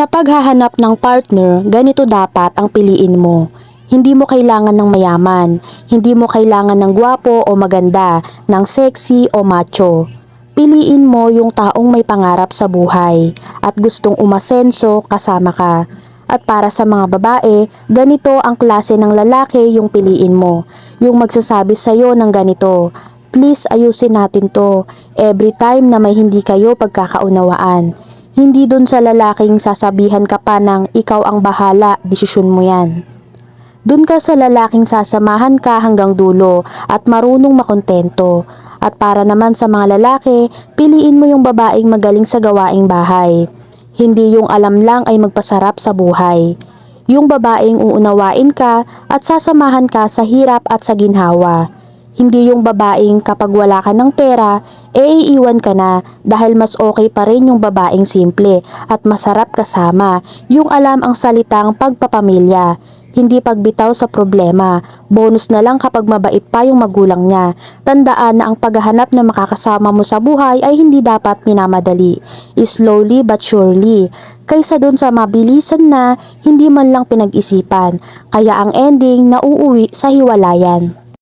Sa paghahanap ng partner, ganito dapat ang piliin mo. Hindi mo kailangan ng mayaman, hindi mo kailangan ng gwapo o maganda, ng sexy o macho. Piliin mo yung taong may pangarap sa buhay at gustong umasenso kasama ka. At para sa mga babae, ganito ang klase ng lalaki yung piliin mo. Yung magsasabi sa'yo ng ganito, please ayusin natin to every time na may hindi kayo pagkakaunawaan. Hindi dun sa lalaking sasabihan ka pa ng ikaw ang bahala, desisyon mo yan. Dun ka sa lalaking sasamahan ka hanggang dulo at marunong makontento. At para naman sa mga lalaki, piliin mo yung babaeng magaling sa gawaing bahay. Hindi yung alam lang ay magpasarap sa buhay. Yung babaeng uunawain ka at sasamahan ka sa hirap at sa ginhawa. Hindi yung babaeng kapag wala ka ng pera, e iiwan ka na dahil mas okay pa rin yung babaeng simple at masarap kasama, yung alam ang salitang pagpapamilya. Hindi pagbitaw sa problema. Bonus na lang kapag mabait pa yung magulang niya. Tandaan na ang paghahanap ng makakasama mo sa buhay ay hindi dapat minamadali. Slowly but surely. Kaysa dun sa mabilisan na hindi man lang pinag-isipan. Kaya ang ending na uuwi sa hiwalayan.